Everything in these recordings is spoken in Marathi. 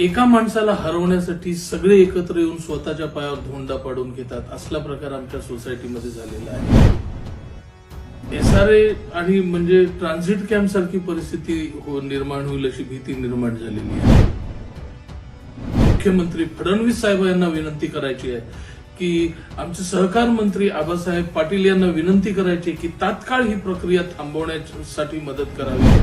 एका माणसाला हरवण्यासाठी सगळे एकत्र येऊन स्वतःच्या पायावर धोंडा पाडून घेतात असला प्रकार आमच्या सोसायटीमध्ये झालेला आहे. एसआरए आणि म्हणजे ट्रान्झिट कॅम्प सारखी परिस्थिती हो निर्माण होईल अशी भीती निर्माण झालेली आहे. मुख्यमंत्री फडणवीस साहेब यांना विनंती करायची आहे की आमचे सहकार मंत्री आबासाहेब पाटील यांना विनंती करायची आहे की तात्काळ ही प्रक्रिया थांबवण्यासाठी मदत करावी.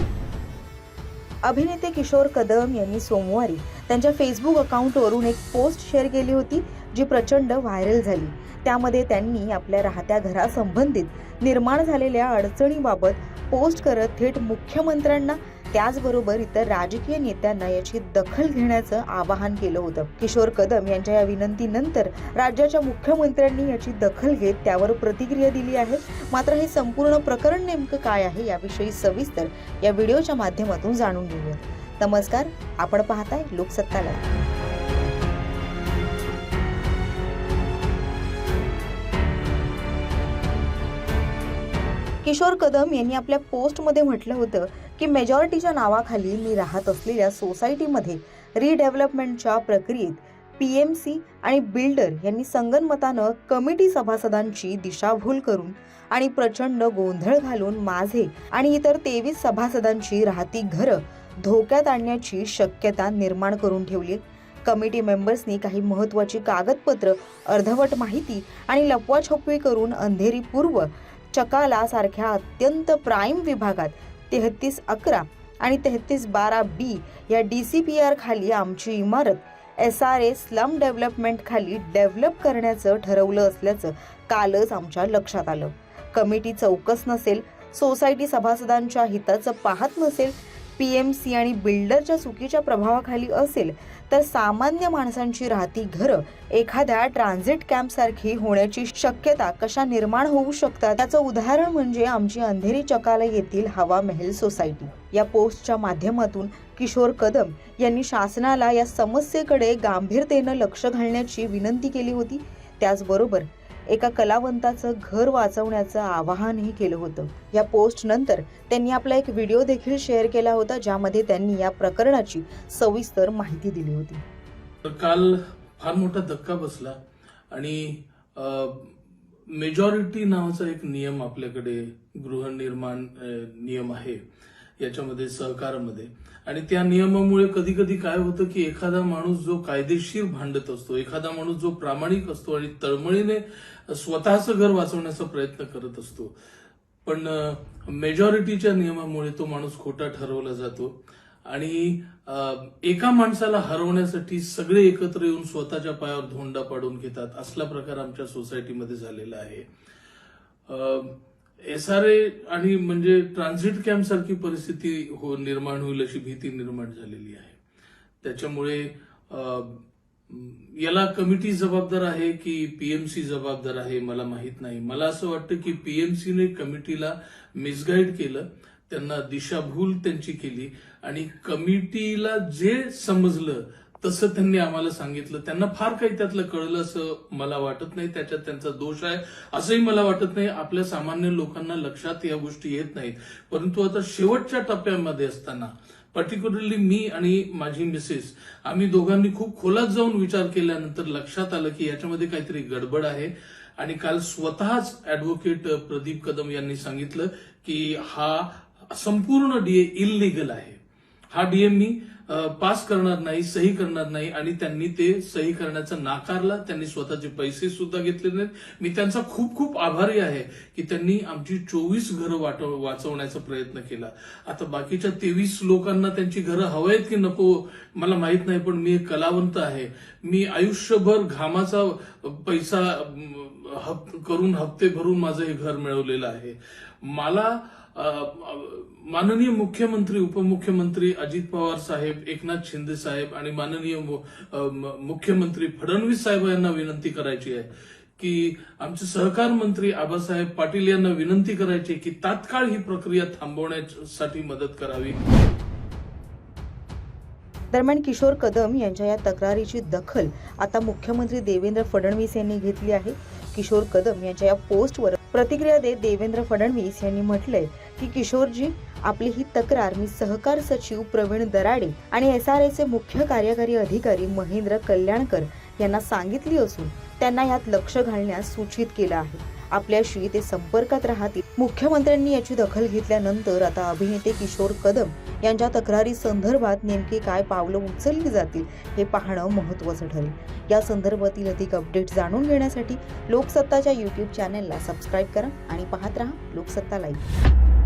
अभिनेते किशोर कदम यांनी सोमवारी त्यांच्या फेसबुक अकाउंटवरून एक पोस्ट शेअर केली होती जी प्रचंड व्हायरल झाली. त्यामध्ये त्यांनी आपल्या राहत्या घरासंबंधित निर्माण झालेल्या अडचणीबाबत पोस्ट करत थेट मुख्यमंत्र्यांना त्याचबरोबर इतर राजकीय नेत्यांना याची दखल घेण्याचं आवाहन केलं होतं. किशोर कदम यांच्या या विनंतीनंतर राज्याच्या मुख्यमंत्र्यांनी याची दखल घेत त्यावर प्रतिक्रिया दिली आहे. मात्र हे संपूर्ण प्रकरण नेमकं काय आहे याविषयी सविस्तर या व्हिडिओच्या माध्यमातून जाणून घेऊया नमस्कार आपण पाहताय लोकसत्ता किशोर कदम यांनी आपल्या पोस्टमध्ये म्हटलं होतं की मेजॉरिटीच्या नावाखाली मी राहत असलेल्या सोसायटीमध्ये रिडेव्हलपमेंटच्या प्रक्रियेत पी एम सी आणि बिल्डर यांनी संगनमतानं कमिटी सभासदांची दिशाभूल करून आणि प्रचंड गोंधळ घालून माझे आणि इतर तेवीस सभासदांची राहती घरं धोक्यात आणण्याची शक्यता निर्माण करून ठेवली कमिटी मेंबर्सनी काही महत्त्वाची कागदपत्र अर्धवट माहिती आणि लपवाछपवी करून अंधेरी पूर्व चकाला सारख्या अत्यंत प्राईम विभागात तेहतीस अकरा आणि तेहतीस बारा बी या डी सी पी आर खाली आमची इमारत S R A slum development खाली डेव्हलप करण्याचं ठरवलं असल्याचं कालच आमच्या लक्षात आलं. कमिटी चौकस नसेल सोसायटी सभासदांच्या हिताचं पाहत नसेल पी एम सी आणि बिल्डरच्या चुकीच्या प्रभावाखाली असेल तर सामान्य माणसांची राहती घरं एखाद्या ट्रान्झिट कॅम्पसारखी होण्याची शक्यता कशा निर्माण होऊ शकतात? त्याचं उदाहरण म्हणजे आमची अंधेरी चकाला येथील हवा महल सोसायटी. या पोस्टच्या माध्यमातून किशोर कदम यांनी शासनाला या समस्येकडे गांभीरतेनं लक्ष घालण्याची विनंती केली होती. त्याचबरोबर एका कलावंताचं घर वाचवण्याचं आवाहनही केलं होतं. या पोस्ट नंतर त्यांनी आपला एक व्हिडिओ देखील शेअर केला होता ज्यामध्ये त्यांनी या प्रकरणाची सविस्तर माहिती दिली होती. काल फार मोठा धक्का बसला आणि मेजॉरिटी नावाचा एक नियम आपल्याकडे गृहनिर्माण नियम आहे. याच्यामध्ये सहकारामध्ये. आणि त्या नियमामुळे कधी कधी काय होतं की एखादा माणूस जो कायदेशीर भांडत असतो एखादा माणूस जो प्रामाणिक असतो आणि तळमळीने स्वतःचं घर वाचवण्याचा प्रयत्न करत असतो. पण मेजॉरिटीच्या नियमामुळे तो माणूस खोटा ठरवला जातो. आणि एका माणसाला हरवण्यासाठी सगळे एकत्र येऊन स्वतःच्या पायावर धोंडा पाडून घेतात. असला प्रकार आमच्या सोसायटीमध्ये झालेला आहे. एसआरए आणि म्हणजे ट्रान्झिट कॅम्प सारखी परिस्थिती हो निर्माण होईल अशी भीती निर्माण झालेली आहे. त्याच्यामुळे याला कमिटी जबाबदार आहे की पीएमसी जबाबदार आहे मला माहीत नाही. मला असं वाटतं की पीएमसीने कमिटीला मिसगाईड केलं त्यांना दिशाभूल त्यांची केली आणि कमिटीला जे समजलं तसं त्यांनी आम्हाला सांगितलं. त्यांना फार काही त्यातलं कळलं असं मला वाटत नाही. त्याच्यात त्यांचा दोष आहे. असंही मला वाटत नाही. आपल्या सामान्य लोकांना लक्षात या गोष्टी येत नाहीत. परंतु आता शेवटच्या टप्प्यामध्ये असताना पर्टिक्युलरली मी आणि माझी मिसेस आम्ही दोघांनी खूप खोलात जाऊन विचार केल्यानंतर लक्षात आलं की याच्यामध्ये काहीतरी गडबड आहे. आणि काल स्वतःच अॅडव्होकेट प्रदीप कदम यांनी सांगितलं की हा संपूर्ण डीए इलिगल आहे. हा डीए मी पास करणार नाही सही करणार नाही आणि त्यांनी ते सही करण्याचा नाकारला त्यांनी स्वतःचे पैसे सुद्धा घेतले नाहीत. मी त्यांचा खूप खूप आभारी आहे की त्यांनी आमची चोवीस घरं वाटव वाचवण्याचा प्रयत्न केला. आता बाकीच्या तेवीस लोकांना त्यांची घरं हवं की नको मला माहीत नाही पण मी एक कलावंत आहे. मी आयुष्यभर घामाचा पैसा हप करून हप्ते भरून माझं हे घर मिळवलेलं आहे. मला माननीय मुख्यमंत्री उपमुख्यमंत्री अजित पवार साहेब साहेब एकनाथ शिंदे साहेब आणि माननीय मुख्यमंत्री फडणवीस साहेब यांना विनंती करायची आहे की आमचे सहकार मंत्री आबासाहेब पाटील यांना विनंती करायची की तात्काळ ही प्रक्रिया थांबवण्यासाठी मदत करावी. दरम्यान किशोर कदम यांच्या या तक्रारीची दखल आता मुख्यमंत्री देवेंद्र फडणवीस यांनी घेतली आहे. किशोर कदम यांच्या या पोस्टवर प्रतिक्रिया देत देवेंद्र फडणवीस यांनी म्हटलंय की किशोरजी आपली ही तक्रार मी सहकार सचिव प्रवीण दराडे आणि एस आर एचे मुख्य कार्यकारी अधिकारी महेंद्र कल्याणकर यांना सांगितली असून त्यांना यात लक्ष घालण्यास सूचित केलं आहे. आपल्याशी ते संपर्कात राहतील. मुख्यमंत्र्यांनी याची दखल घेतल्यानंतर आता अभिनेते किशोर कदम यांच्या तक्रारी संदर्भात नेमकी काय पावलं उचलली जातील हे पाहणं महत्त्वाचं ठरेल. या संदर्भातील अधिक अपडेट जाणून घेण्यासाठी लोकसत्ताच्या यूट्यूब चॅनेलला सबस्क्राईब करा आणि पाहत राहा लोकसत्ता लाईव्ह